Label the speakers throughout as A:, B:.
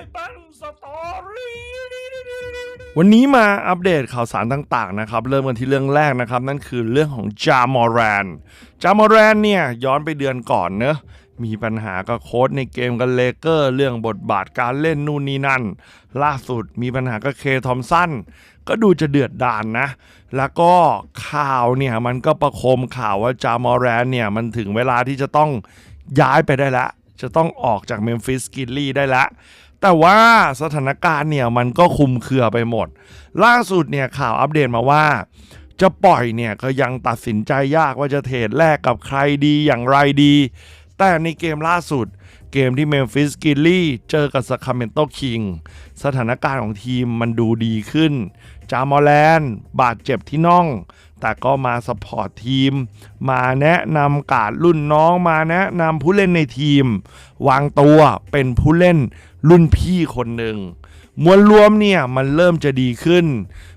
A: ายบันสตอรี่
B: วันนี้มาอัปเดตข่าวสารต่างๆนะครับ เริ่มกันที่เรื่องแรกนะครับ นั่นคือเรื่องของจามอรานจามอรานเนี่ย ย้อนไปเดือนก่อนเนอะมีปัญหากับโค้ดในเกมกันเลเกอร์ เรื่องบทบาทการเล่นนู่นนี่นั่น ล่าสุดมีปัญหากับเคทอมสันก็ดูจะเดือดดานนะ แล้วก็ข่าวเนี่ยมันก็ประโคมข่าวว่าจามอรานเนี่ย มันถึงเวลาที่จะต้องย้ายไปได้แล้วจะต้องออกจากเมมฟิสกิลลี่ได้แล้ว แต่ว่าสถานการณ์เนี่ยมันก็คุมเครือไปหมด ล่าสุดเนี่ยข่าวอัปเดตมาว่า จะปล่อยเนี่ยก็ยังตัดสินใจยากว่าจะเทรดแลกกับใครดีอย่างไรดี แต่ในเกมล่าสุด เกมที่เมมฟิสกิลลี่เจอกับสคาเมนโตคิงสถานการณ์ของทีมมันดูดีขึ้น จามอแลนบาดเจ็บที่น่อง แต่ก็มาสปอร์ตทีม มาแนะนำการรุ่นน้องมาแนะนำผู้เล่นในทีม วางตัวเป็นผู้เล่นรุ่นพี่คนหนึ่งมวลรวมเนี่ยมันเริ่มจะดีขึ้น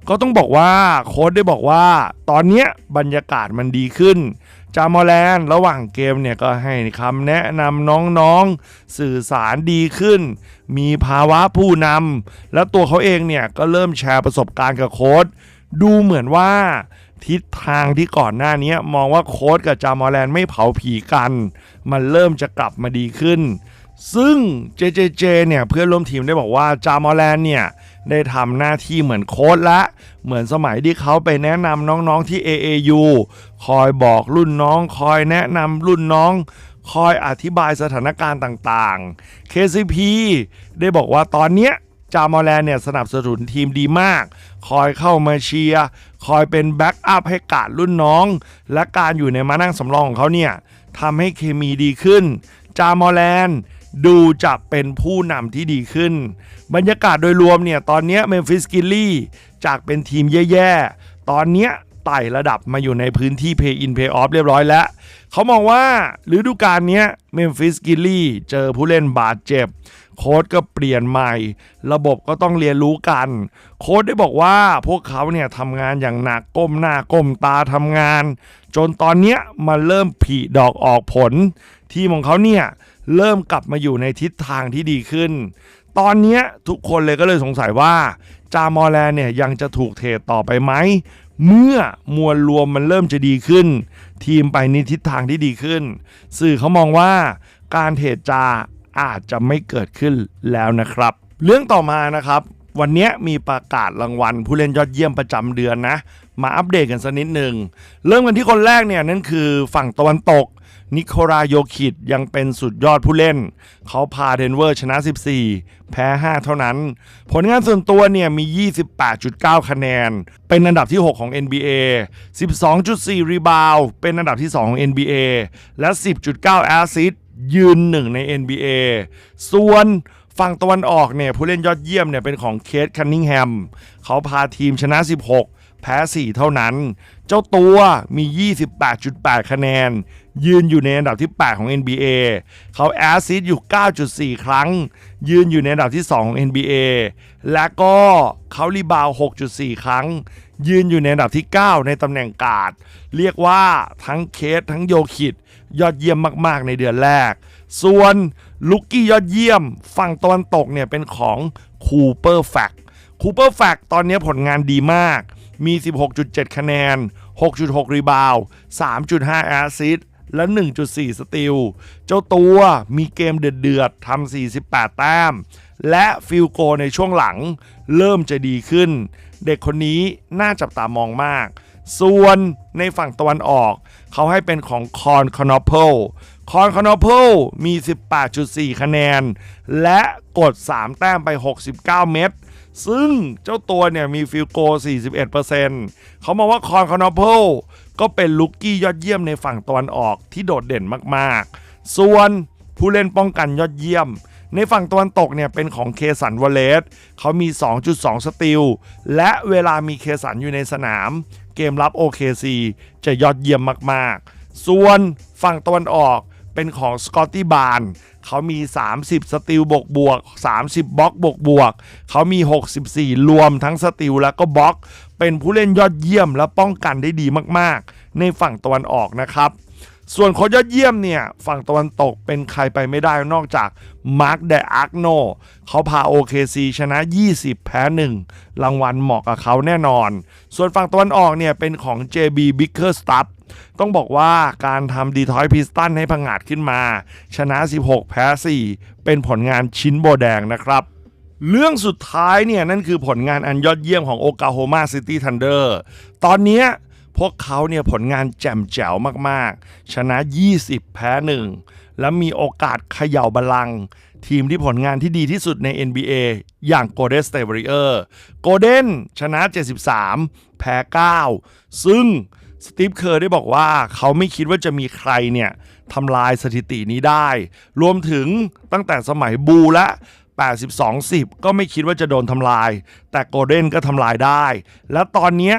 B: ก็ต้องบอกว่าโค้ดได้บอกว่า ตอนเนี้บรรยากาศมันดีขึ้น จามอแลนด์ระหว่างเกมเนี่ยก็ให้คำแนะนำน้องๆสื่อสารดีขึ้น มีภาวะผู้นำแล้วตัวเขาเองเนี่ยก็เริ่มแชร์ประสบการณ์กับโค้ดดูเหมือนว่า ทิศทางที่ก่อนหน้านี้มองว่าโค้ดกับจามอแลนไม่เผาผีกัน มันเริ่มจะกลับมาดีขึ้น ซึ่ง JJJ เนี่ยเพื่อนร่วมทีมได้บอกว่าจามอแลนเนี่ยได้ทำหน้าที่เหมือนโค้ดละ เหมือนสมัยที่เขาไปแนะนำน้องๆที่ AAU คอยบอกรุ่นน้อง คอยแนะนำรุ่นน้องคอยอธิบายสถานการณ์ต่างๆ KCP ได้บอกว่าตอนเนี้ย จามอแลนเนี่ยสนับสนุนทีมดีมาก คอยเข้ามาเชียร์ คอยเป็นแบ็กอัพให้กาดรุ่นน้อง และการอยู่ในมานั่งสำรองของเขาเนี่ยทำให้เคมีดีขึ้น จามอแลนดูจะเป็นผู้นำที่ดีขึ้น บรรยากาศโดยรวมเนี่ยตอนนี้เมมฟิสกิลลี่จากเป็นทีมแย่ๆ ตอนนี้ไต่ระดับมาอยู่ในพื้นที่ Pay in Pay off เรียบร้อยแล้ว เขามองว่าฤดูกาลเนี้ยเมมฟิสกิลลี่เจอผู้เล่นบาดเจ็บ โค้ดก็เปลี่ยนใหม่ ระบบก็ต้องเรียนรู้กัน โค้ดได้บอกว่าพวกเขาเนี่ยทำงานอย่างหนักก้มหน้าก้มตาทำงาน จนตอนเนี้ยมันเริ่มผลิดอกออกผล ทีมของเขาเนี่ยเริ่มกลับมาอยู่ในทิศทางที่ดีขึ้น ตอนนี้ทุกคนเลยก็เลยสงสัยว่า จามอแลนเนี่ยยังจะถูกเทรดต่อไปไหม เมื่อมวลรวมมันเริ่มจะดีขึ้น ทีมไปในทิศทางที่ดีขึ้น สื่อเขามองว่าการเทรดจา อาจจะไม่เกิดขึ้นแล้วนะครับ เรื่องต่อมานะครับ วันนี้มีประกาศรางวัล ผู้เล่นยอดเยี่ยมประจำเดือนนะ มาอัปเดตกันสักนิดหนึ่งเริ่มกันที่คนแรกเนี่ยนั่นคือฝั่งตะวันตกนิโคลาโยคิดยังเป็นสุดยอดผู้เล่น เขาพาเดนเวอร์ชนะ 14 แพ้ 5 เท่านั้น ผลงานส่วนตัวเนี่ยมี 28.9 คะแนน เป็นอันดับที่ 6 ของ NBA 12.4 รีบาวด์เป็นอันดับที่ 2 ของ NBA และ 10.9 แอสซิสต์ ยืนหนึ่งใน NBA ส่วนฝั่งตะวันออกเนี่ยผู้เล่นยอดเยี่ยมเนี่ยเป็นของเคทคันนิงแฮมเขาพาทีมชนะ 16 แพ้ 4 เท่านั้น เจ้าตัวมี 28.8 คะแนน ยืนอยู่ในอันดับที่ 8 ของ NBA เขาแอสซิสต์อยู่ 9.4 ครั้ง ยืนอยู่ในอันดับที่ 2 ของ NBA และก็เขารีบาวด์6.4 ครั้ง ยืนอยู่ในอันดับที่ 9 ในตำแหน่งกาด เรียกว่าทั้งเคสทั้งโยคิด ยอดเยี่ยมมาก ๆ ในเดือนแรก ส่วนลุกกี้ยอดเยี่ยมฝั่งตะวันตกเนี่ยเป็นของคูเปอร์แฟกคูเปอร์แฟกตอนนี้ผลงานดีมาก มี 16.7 คะแนน 6.6 รีบาว 3.5 แอสซิสต์และ 1.4 สติล เจ้าตัวมีเกมเดือดๆทำ48 แต้ม และฟิลโกในช่วงหลังเริ่มจะดีขึ้น เด็กคนนี้น่าจับตามองมาก ส่วนในฝั่งตะวันออก เขาให้เป็นของคอนคอนอเพลคอนคอนอเพลมี 18.4 คะแนน และกด 3 แต้มไป 69 เม็ดซึ่งเจ้าตัวเนี่ยมีฟิลโก 41%เขามองว่าคอนคอนอเพลก็เป็นลุกกี้ยอดเยี่ยมในฝั่งตะวันออกที่โดดเด่นมากๆ ส่วนผู้เล่นป้องกันยอดเยี่ยม ในฝั่งตะวันตกเนี่ยเป็นของเคสันวอลเลสเขามี 2.2 สติล และเวลามีเคสันอยู่ในสนาม เกมรับ OKC จะยอดเยี่ยมมากๆ ส่วนฝั่งตะวันออกเป็นของสกอตตี้บาร์นเขามี 30 สติลบวกบวก 30 บล็อกบวกบวก เขามี 64 รวมทั้งสติลแล้วก็บล็อก เป็นผู้เล่นยอดเยี่ยมและป้องกันได้ดีมากๆ ในฝั่งตะวันออกนะครับ ส่วนค้ชยอดเยี่ยมเนี่ย ฝั่งตะวันตกเป็นใครไปไม่ได้นอกจากมาร์คเดอาร์กโนเขาพา OKC ชนะ 20 แพ้ 1 รางวัลเหมาะกับเขาแน่นอน ส่วนฝั่งตะวันออกเนี่ยเป็นของ JB Bickerstaff ต้องบอกว่าการทำดีทอยพิสตันให้พังงาดขึ้นมา ชนะ 16 แพ้ 4 เป็นผลงานชิ้นโบแดงนะครับเรื่องสุดท้ายเนี่ย นั่นคือผลงานอันยอดเยี่ยมของโอกาโฮมาซิตี้ทันเดอร์ ตอนนี้ พวกเขาเนี่ยผลงานแจ่มแจ๋วมากๆ ชนะ 20 แพ้ 1 และมีโอกาสเขย่าบัลลัง ทีมที่ผลงานที่ดีที่สุดใน NBA อย่าง Golden State Warriors Golden ชนะ 73 แพ้ 9 ซึ่งสตีฟเคอร์ได้บอกว่าเขาไม่คิดว่าจะมีใครเนี่ยทำลายสถิตินี้ได้ รวมถึงตั้งแต่สมัยบูและ 82-10 ก็ไม่คิดว่าจะโดนทำลาย แต่โกลเด้นก็ทำลายได้ แล้วตอนเนี้ย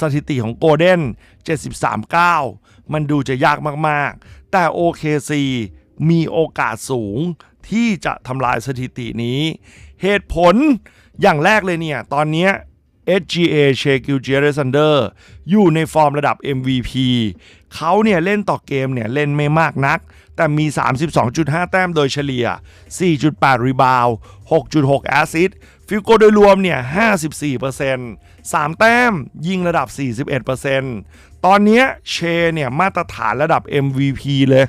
B: สถิติของโกลเด้น73-9 มันดูจะยากมากๆ แต่ OKC มีโอกาสสูงที่จะทำลายสถิตินี้ เหตุผลอย่างแรกเลยเนี่ย ตอนนี้ SGA เชกิลเจเรซันเดอร์อยู่ในฟอร์มระดับ MVP เขาเนี่ยเล่นต่อเกมเนี่ยเล่นไม่มากนัก แต่มี 32.5 แต้มโดยเฉลี่ย 4.8 รีบาว 6.6 แอสซิส ฟิลโกโดยรวมเนี่ย 54% 3 แต้มยิงระดับ 41%ตอนนี้เชเนี่ย มาตรฐานระดับ MVP เลย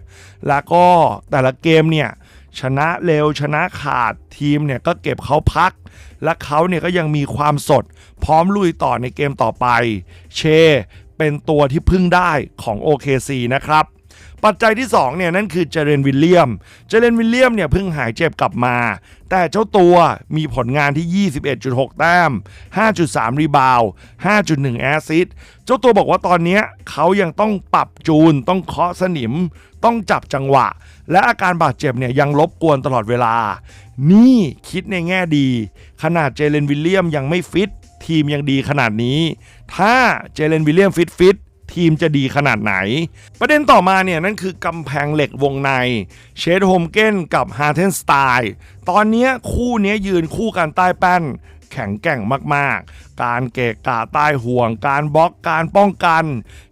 B: แล้วก็แต่ละเกมเนี่ย ชนะเร็วชนะขาดทีมเนี่ย ก็เก็บเขาพัก และเขาเนี่ย ก็ยังมีความสด พร้อมลุยต่อในเกมต่อไป เช เป็นตัวที่พึ่งได้ของ OKC นะครับ ปัจจัยที่2เนี่ยนั่นคือเจเรนวิลเลียม เจเรนวิลเลียมเนี่ยเพิ่งหายเจ็บกลับมา แต่เจ้าตัวมีผลงานที่ 21.6 แต้ม 5.3 รีบาว 5.1 แอซิสต์เจ้าตัวบอกว่าตอนนี้เขายังต้องปรับจูน ต้องเคาะสนิม ต้องจับจังหวะ และอาการบาดเจ็บเนี่ยยังรบกวนตลอดเวลา นี่คิดในแง่ดี ขนาดเจเลนวิลเลียมยังไม่ฟิตทีมยังดีขนาดนี้ ถ้าเจเลนวิลเลียมฟิตฟิต ทีมจะดีขนาดไหน ประเด็นต่อมาเนี่ยนั่นคือกำแพงเหล็กวงใน เชดโฮมเกนกับฮาร์เทนสไตล์ตอนนี้คู่นี้ยืนคู่กันใต้แป้นแข็งแกร่งมากๆ การเกะกะใต้ห่วง การบล็อก การป้องกัน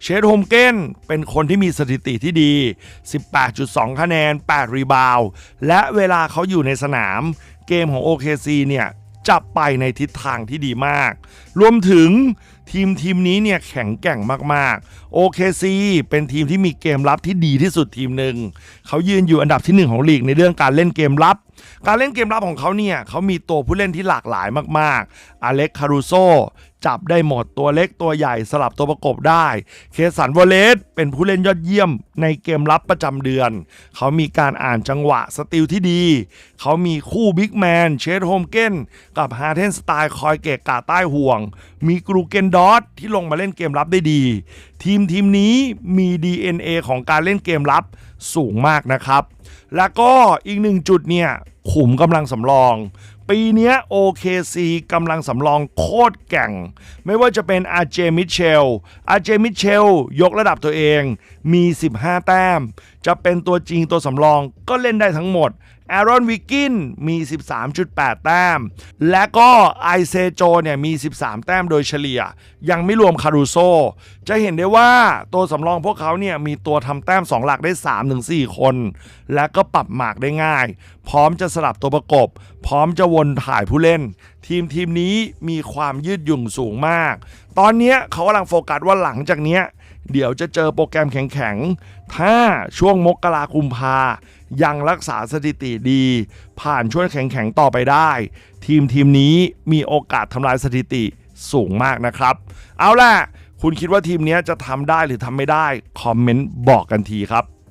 B: เชดโฮมเกนเป็นคนที่มีสถิติที่ดี 18.2 คะแนน 8 รีบาวด์และเวลาเขาอยู่ในสนาม เกมของ OKC เนี่ย จะไปในทิศทางที่ดีมาก รวมถึงทีมทีมนี้เนี่ยแข็งแกร่งมากๆ OKC เป็นทีมที่มีเกมรับที่ดีที่สุดทีมหนึ่ง เขายืนอยู่อันดับที่หนึ่งของลีกในเรื่องการเล่นเกมรับ การเล่นเกมรับของเขาเนี่ยเขามีตัวผู้เล่นที่หลากหลายมากๆ อเล็กคารูโซ จับได้หมดตัวเล็กตัวใหญ่สลับตัวประกบได้ เคสันวอลเลสเป็นผู้เล่นยอดเยี่ยมในเกมรับประจำเดือน เขามีการอ่านจังหวะสติลที่ดี เขามีคู่บิ๊กแมนเชดโฮมเกนกับฮาเทนสไตล์คอยเกะกะใต้ห่วง มีกรูเกนดอสที่ลงมาเล่นเกมรับได้ดี ทีมทีมนี้มี DNA ของการเล่นเกมรับสูงมากนะครับ แล้วก็อีกหนึ่งจุดเนี่ยขุมกำลังสำรอง ปีนี้ย OKC กำลังสำรองโคตรแก่ง ไม่ว่าจะเป็นอาเจมิเชล อาเจมิเชล ยกระดับตัวเองมี 15 แต้ม จะเป็นตัวจริงตัวสำรองก็เล่นได้ทั้งหมด แอรอนวิกกินมี 13.8 แต้ม และก็ไอเซโจเนี่ยมี 13 แต้มโดยเฉลี่ย ยังไม่รวมคารูโซ จะเห็นได้ว่าตัวสำรองพวกเขาเนี่ยมีตัวทำแต้ม 2 หลักได้ 3-4 คน และก็ปรับหมากได้ง่าย พร้อมจะสลับตัวประกบ พร้อมจะวนถ่ายผู้เล่น ทีมทีมนี้มีความยืดหยุ่นสูงมาก ตอนนี้เขากำลังโฟกัสว่าหลังจากเนี้ย เดี๋ยวจะเจอโปรแกรมแข็งๆ ถ้าช่วงมกราคุมพา ยังรักษาสถิติดี ผ่านช่วงแข็งๆ ต่อไปได้ ทีมทีมนี้มีโอกาสทำลายสถิติสูงมากนะครับ เอาล่ะ คุณคิดว่าทีมนี้จะทำได้หรือทำไม่ได้ คอมเมนต์บอกกันทีครับ